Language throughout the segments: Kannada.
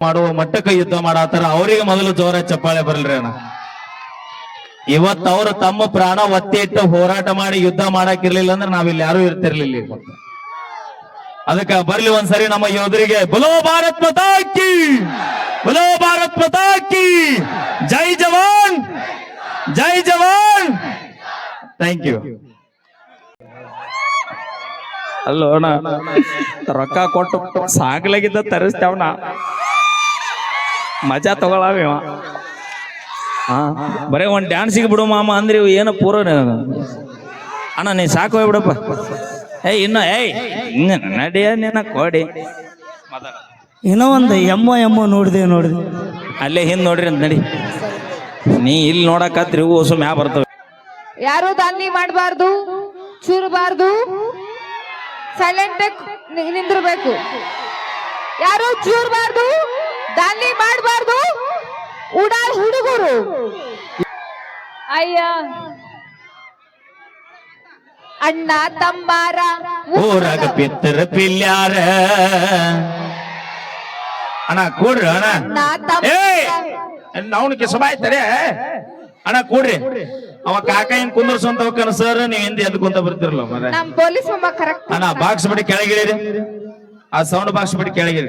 ಮಾಡುವ ಮಟ್ಟಕ್ಕೆ ಯುದ್ಧ ಮಾಡತ್ತಾರ ಅವರಿಗೆ ಮೊದಲು ಜೋರ ಚಪ್ಪಾಳೆ ಬರಲ್ರಿ ಅಣ್ಣ. ಇವತ್ತು ಅವರು ತಮ್ಮ ಪ್ರಾಣ ಒತ್ತಿ ಇಟ್ಟು ಹೋರಾಟ ಮಾಡಿ ಯುದ್ಧ ಮಾಡಾಕಿರ್ಲಿಲ್ಲ ಅಂದ್ರೆ ನಾವಿಲ್ಲಿ ಯಾರು ಇರ್ತಿರ್ಲಿಲ್ಲ ಅದಕ್ಕೆ ಬರ್ಲಿ ಒಂದ್ಸರಿ ನಮ್ಮ ಯೋಧರಿಗೆ, ಬಲೋ ಭಾರತ್ ಪತಾಕಿ ಬಲೋ ಭಾರತ್ ಪತಾಕಿ ಜೈ ಜವಾನ್! ಜೈ ಜವಾನ್! ಥ್ಯಾಂಕ್ ಯು ಅಲ್ಲೋಣ ರೊಕ್ಕ ಕೊಟ್ಟು ಸಾಗ್ಲಾಗಿದ್ದ ತರಿಸ್ತೇವನ ಮಜಾ ತಗೊಳಾವ ಇವ. ಹಾ ಬರೇ ಒಂದ್ ಡ್ಯಾನ್ಸಿಗೆ ಬಿಡು ಮಾಮ ಅಂದ್ರೆ ಇವು ಏನು ಪೂರ ಅಣ್ಣ ನೀ ಸಾಕು ಬಿಡಪ್ಪ. ಏಯ್ ಇನ್ನು ಏಯ್ ನಡಿಯ ನಿನ್ನ ಕೊಡಿ. ಏನೋ ಒಂದು ಎಮ್ಮ ಎಮ್ಮ ನೋಡಿದೆ ನೋಡಿದೆ. ಅಲ್ಲೇ ಹಿಂದ್ ನೋಡ್ರಿ ಅಂತ ನಡಿ. ನೀ ಇಲ್ಲಿ ನೋಡಕತ್ರಿ ಹೂ ಹೊಸ ಮ್ಯಾ ಬರ್ತವೆ. ಯಾರು ದಾನಿ ಮಾಡಬಾರ್ದು? ಚೂರಬಾರ್ದು? ಸೈಲೆಂಟ್ ನಿಂದಿರ್ಬೇಕು. ಯಾರು ಚೂರಬಾರ್ದು? ದಾನ್ಲಿ ಮಾಡಬಾರ್ದು. ಉಡಾಳ್ ಹುಡುಗರು. ಅಯ್ಯ. ಅಣ್ಣ ತಮ್ಮಾರ ಊರಾಗ ಪಿತ್ತರ ಪಿಲ್ಯಾರ. ಅಣ್ಣ ಕೂಡ್ರಿ ಅಣ್ಣ. ನಾ ತಮ್ಮ ಏಯ್! ಅವ್ನ ಕಿಸಬಾಯ್ತಾರೆ ಅಣ್ಣ ಕೂಡ್ರಿ. ಅವ ಕಾಕ ಏನ್ ಕುಂದ್ರಸಂತ ಹೋಗ್ತಾನ ಸರ್ ನೀವ್ ಹಿಂದೆ ಎದ್ದು ಕುಂತ ಬರ್ತಿರಲ್ಲ ಮರ ನಮ್ ಪೊಲೀಸ್ ಕರೆಕ್ಟ್ ಅಣ್ಣ ಬಾಕ್ಸ್ ಬಿಡಿ ಕೆಳಗಿಳಿರಿ. ಆ ಸೌಂಡ್ ಬಾಕ್ಸ್ ಬಿಡಿ ಕೆಳಗಿರಿ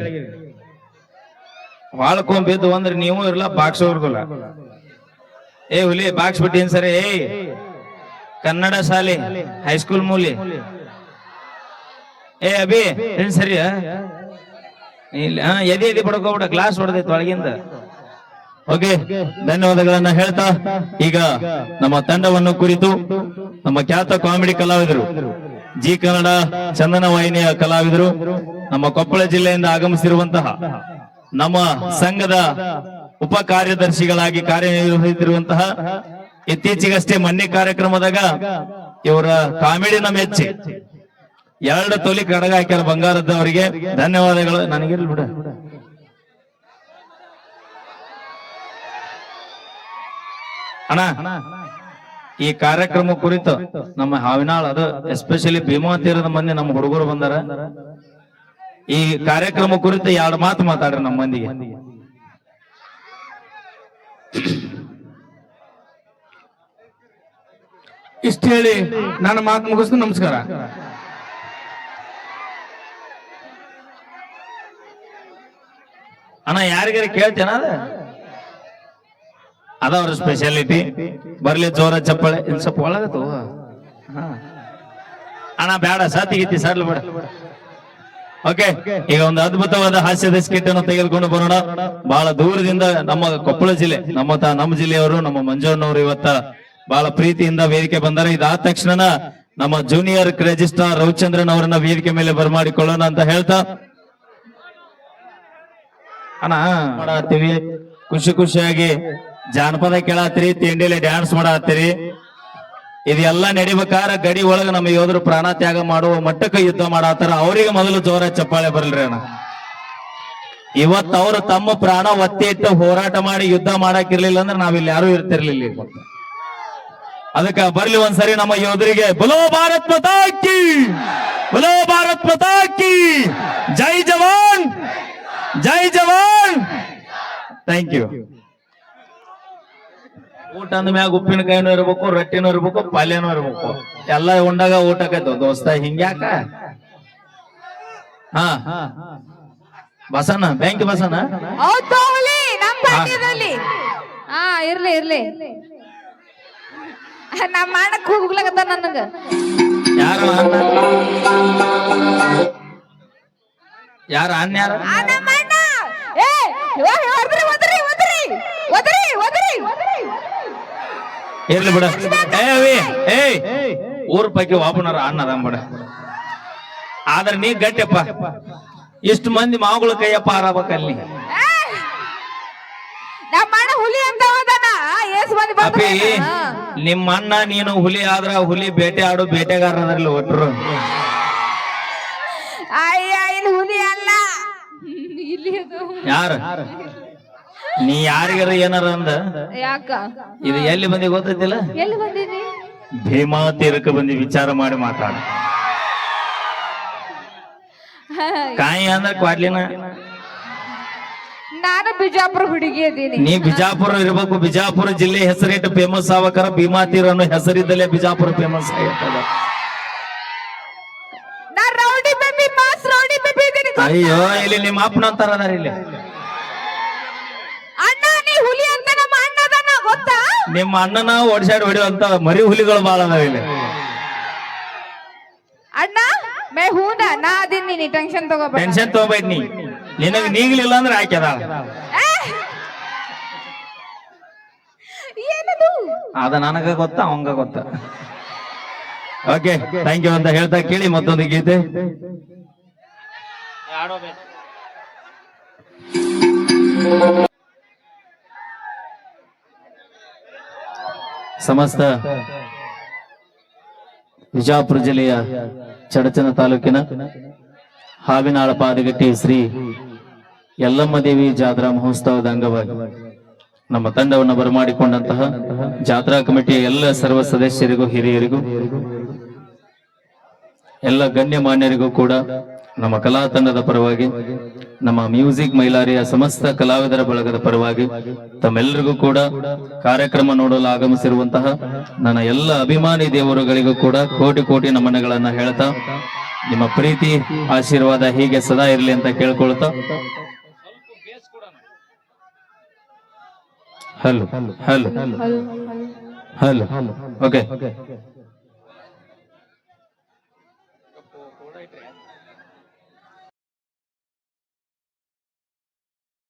ಬಾಳ್ಕೊಂಡ್ ಬಿದ್ದು ಅಂದ್ರೆ ನೀವು ಇರಲ್ಲ ಬಾಕ್ಸ್ ಏ ಹುಲಿ, ಬಾಕ್ಸ್ ಬಿಟ್ಟಿನ್ ಸರಿ ಏಯ್ ಕನ್ನಡ ಶಾಲೆ ಹೈಸ್ಕೂಲ್ ಮೂಲಿ. ಏ ಅಭಿ, ಏನ್ ಸರಿ ಇಲ್ಲ ಹಾ ಎದೆ ಎದೆ ಬಡ್ಕೋಬಿಡ ಗ್ಲಾಸ್ ಹೊಡೆದೈತೆ ಒಳಗಿಂದ. ಓಕೆ, ಧನ್ಯವಾದಗಳನ್ನ ಹೇಳ್ತಾ, ಈಗ ನಮ್ಮ ತಂಡವನ್ನು ಕುರಿತು ನಮ್ಮ ಖ್ಯಾತ ಕಾಮಿಡಿ ಕಲಾವಿದರು, ಜಿ ಕನ್ನಡ ಚಂದನ ವಾಹಿನಿಯ ಕಲಾವಿದರು, ನಮ್ಮ ಕೊಪ್ಪಳ ಜಿಲ್ಲೆಯಿಂದ ಆಗಮಿಸಿರುವಂತಹ ನಮ್ಮ ಸಂಘದ ಉಪ ಕಾರ್ಯದರ್ಶಿಗಳಾಗಿ ಕಾರ್ಯನಿರ್ವಹಿಸಿರುವಂತಹ ಇತ್ತೀಚೆಗಷ್ಟೇ ಮೊನ್ನೆ ಕಾರ್ಯಕ್ರಮದಾಗ ಇವರ ಕಾಮಿಡಿನ ಮೆಚ್ಚಿ ಎರಡು ತೊಲಿ ಕಡಗ ಹಾಕ್ಯಾರ ಬಂಗಾರದವರಿಗೆ ಧನ್ಯವಾದಗಳು. ನನಗಿರ್ಲಿ ಬಿಡ. ಅಣ್ಣ, ಈ ಕಾರ್ಯಕ್ರಮ ಕುರಿತು ನಮ್ಮ ಹಾವಿನಾಳ್ ಅದು ಎಸ್ಪೆಷಲಿ ಭೀಮಾ ತೀರದ ಮಂದಿ ನಮ್ಮ ಹುಡುಗರು ಬಂದಾರ. ಈ ಕಾರ್ಯಕ್ರಮ ಕುರಿತು ಎರಡು ಮಾತು ಮಾತಾಡ್ರಿ ನಮ್ಮ ಮಂದಿಗೆ. ಇಷ್ಟ ಹೇಳಿ ನನ್ನ ಮಾತು ಮುಗಿಸ್ತು ನಮಸ್ಕಾರ. ಅಣ್ಣ, ಯಾರಿಗಾರ ಕೇಳ್ತೇನ ಅದ? ಅದ ಅವ್ರ ಸ್ಪೆಷಾಲಿಟಿ ಬರ್ಲಿ, ಜೋರ ಚಪ್ಪಳೆ. ಸ್ವಲ್ಪ ಒಳಗತ್ತು. ಅಣ್ಣ, ಬೇಡ ಸಾತಿ ಗೀತಿ ಸಡ್ಲು ಬೇಡ. ಓಕೆ ಈಗ ಒಂದು ಅದ್ಭುತವಾದ ಹಾಸ್ಯದ ಸ್ಕಿಟ್ ಅನ್ನು ತೆಗೆದುಕೊಂಡು ಬರೋಣ. ಬಹಳ ದೂರದಿಂದ ನಮ್ಮ ಕೊಪ್ಪಳ ಜಿಲ್ಲೆ ನಮ್ಮ ನಮ್ಮ ಜಿಲ್ಲೆಯವರು ನಮ್ಮ ಮಂಜಣ್ಣವರು ಇವತ್ತ ಬಹಳ ಪ್ರೀತಿಯಿಂದ ವೇದಿಕೆ ಬಂದರೆ. ಇದಾದ ತಕ್ಷಣ ನಮ್ಮ ಜೂನಿಯರ್ ರೆಜಿಸ್ಟ್ರಾರ್ ರವಿಚಂದ್ರನ್ ಅವರನ್ನ ವೇದಿಕೆ ಮೇಲೆ ಬರಮಾಡಿಕೊಳ್ಳೋಣ ಅಂತ ಹೇಳ್ತಾ. ಅಣ್ಣ ಖುಷಿ ಖುಷಿಯಾಗಿ ಜಾನಪದ ಕೇಳತ್ತೀರಿ ತಿಂಡಿಲಿ ಡ್ಯಾನ್ಸ್ ಮಾಡತ್ತೀರಿ. ಇದೆಲ್ಲ ನಡಿಬೇಕಾರ ಗಡಿ ಒಳಗ ನಮ್ಮ ಯೋಧರು ಪ್ರಾಣ ತ್ಯಾಗ ಮಾಡುವ ಮಟ್ಟಕ್ಕೆ ಯುದ್ಧ ಮಾಡತ್ತಾರ ಅವರಿಗೆ ಮೊದಲು ಜೋರ ಚಪ್ಪಾಳೆ ಬರಲ್ರಿ ಅಣ್ಣ. ಇವತ್ತು ಅವರು ತಮ್ಮ ಪ್ರಾಣ ಒತ್ತಿ ಇಟ್ಟು ಹೋರಾಟ ಮಾಡಿ ಯುದ್ಧ ಮಾಡಾಕಿರ್ಲಿಲ್ಲ ಅಂದ್ರೆ ನಾವಿಲ್ಲಿ ಯಾರು ಇರ್ತಿರ್ಲಿಲ್ಲ ಅದಕ್ಕೆ ಬರ್ಲಿ ಒಂದ್ಸರಿ ನಮ್ಮ ಯೋಧರಿಗೆ, ಬಲೋ ಭಾರತ್ ಪತಾಕಿ ಬಲೋ ಭಾರತ್ ಪತಾಕಿ ಜೈ ಜವಾನ್! ಜೈ ಜವಾನ್! ಥ್ಯಾಂಕ್ ಯು ಊಟ ಅಂದ ಮ್ಯಾಗ ಉಪ್ಪಿನಕಾಯಿನೂ ಇರ್ಬೇಕು ರೊಟ್ಟಿನೂ ಇರ್ಬೇಕು ಪಲ್ಯನೂ ಇರ್ಬೇಕು. ಎಲ್ಲ ಉಂಡಾಗ ಊಟ ಊಟಕ್ಕೈತು ದೋಸ್ತ ಹಿಂಗ್ಯಾಕ? ಹಾ. ಬಸನ ಬ್ಯಾಂಕ್ ಬಸನ ಹಾ. ಇರ್ಲಿ ಇರ್ಲಿ. ನಮ್ಮ ಅಣ್ಣ ಕೂಗ್ಲಕತ್ತ ನನಗ. ಯಾರು ಅಣ್ಣ? ಯಾರು ಅಣ್ಣ ಯಾರು? ಆ ನಮ್ಮ ಅಣ್ಣ. ಏ ಒದ್ರಿ ಒದ್ರಿ ಒದ್ರಿ ಒದ್ರಿ ಒದ್ರಿ. ಇರ್ಲಿ ಬಿಡ? ಏ ಅವಿ ಏಯ್ ಊರ್ ಪೈಕಿ ಒಬ್ಬನಾರ ಅಣ್ಣ ಅದ ಬಿಡ. ಆದ್ರೆ ನೀ ಗಟ್ಟಿಯಪ್ಪ. ಇಷ್ಟು ಮಂದಿ ಮಾವುಗಳ ಕೈಯಪ್ಪ ಮಂದಿ ಅಪ್ಪಿ ನಿಮ್ಮ ಅಣ್ಣ ನೀನು ಹುಲಿ ಆದ್ರ ಹುಲಿ ಬೇಟೆ ಆಡು ಬೇಟೆಗಾರರಲ್ಲಿ ಒಟ್ರು. ಹುಲಿ ಅಲ್ಲ. ಇಲ್ಲಿ ಅದು. ಯಾರ? ನೀ ಯಾರಿಗಾರ ಏನಾರ ಅಂದ? ಯಾಕ? ಇದು ಎಲ್ಲಿ ಬಂದಿ ಗೊತ್ತಿಲ್ಲ ಎಲ್ಲಿ ಬಂದಿನಿ ಭೀಮಾ ತೀರಕ್ಕೆ ಬಂದಿ ವಿಚಾರ ಮಾಡಿ ಮಾತಾಡ. ಕಾಯಿ ಅಂದ್ರೆ ಕ್ವಾಡ್ಲಿನ ನಾನು ಬಿಜಾಪುರ ಹುಡುಗಿ ಅದೀನಿ. ನೀ ಬಿಜಾಪುರ ಇರ್ಬೇಕು. ಬಿಜಾಪುರ ಜಿಲ್ಲೆ ಹೆಸರಿಟ್ಟು ಫೇಮಸ್ ಆವಕರ ಭೀಮಾ ತೀರ ಅನ್ನೋ ಹೆಸರಿದ್ದಲ್ಲೇ ಬಿಜಾಪುರ ಫೇಮಸ್ ಆಗಿರ್ತದ. ಅಯ್ಯೋ ಇಲ್ಲಿ ನಿಮ್ಮ ಅಪ್ಪನ ಅಂತಾರ ಇಲ್ಲಿ ಅಣ್ಣ ನೀ ಹುಲಿ ಅಂತ ನಮ್ಮ ಅಣ್ಣ ಅದಾನ ಗೊತ್ತಾ ನಿಮ್ಮ ಅಣ್ಣನ ಓಡಿಸಾಡಿ ಹೊಡಿಯುವಂತ ಮರಿ ಹುಲಿಗಳು ಬಾಳ ಅದಾವ ಇಲ್ಲಿ. ಅಣ್ಣ ಮೇ ಹೂನ ನಾ ಅದೀನಿ ನೀ ಟೆನ್ಷನ್ ತಗೋಬೇಡ. ಟೆನ್ಷನ್ ತಗೋಬೇಡ ನೀ. ನಿನಗ್ ನೀಗ್ಲಿಲ್ಲ ಅಂದ್ರೆ ಹಾಕ್ಯದ ಏ! ಏನದು? ಅದ ನನಗ ಗೊತ್ತ ಅವಂಗ ಗೊತ್ತಾ. ಓಕೆ ಥ್ಯಾಂಕ್ ಯು ಅಂತ ಹೇಳ್ತಾ ಕೇಳಿ ಮತ್ತೊಂದು ಗೀತೆ. ಸಮಸ್ತ ವಿಜಾಪುರ ಜಿಲ್ಲೆಯ ಚಡಚನ ತಾಲೂಕಿನ ಹಾವಿನಾಳ ಪಾದಗಟ್ಟಿ ಶ್ರೀ ಯಲ್ಲಮ್ಮ ದೇವಿ ಜಾತ್ರಾ ಮಹೋತ್ಸವದ ಅಂಗವಾಗಿ ನಮ್ಮ ತಂಡವನ್ನು ಬರಮಾಡಿಕೊಂಡಂತಹ ಜಾತ್ರಾ ಕಮಿಟಿಯ ಎಲ್ಲ ಸರ್ವ ಸದಸ್ಯರಿಗೂ, ಹಿರಿಯರಿಗೂ, ಎಲ್ಲ ಗಣ್ಯಮಾನ್ಯರಿಗೂ ಕೂಡ ನಮ್ಮ ಕಲಾ ತಂಡದ ಪರವಾಗಿ, ನಮ್ಮ ಮ್ಯೂಸಿಕ್ ಮೈಲಾರಿಯ ಸಮಸ್ತ ಕಲಾವಿದರ ಬಳಗದ ಪರವಾಗಿ, ತಮ್ಮೆಲ್ಲರಿಗೂ ಕೂಡ ಕಾರ್ಯಕ್ರಮ ನೋಡಲು ಆಗಮಿಸಿರುವಂತಹ ನನ್ನ ಎಲ್ಲ ಅಭಿಮಾನಿ ದೇವರುಗಳಿಗೂ ಕೂಡ ಕೋಟಿ ಕೋಟಿ ನಮನಗಳನ್ನ ಹೇಳ್ತಾ, ನಿಮ್ಮ ಪ್ರೀತಿ, ಆಶೀರ್ವಾದ ಹೀಗೆ ಸದಾ ಇರಲಿ ಅಂತ ಕೇಳ್ಕೊಳ್ತಾ. Hello hello hello, okay.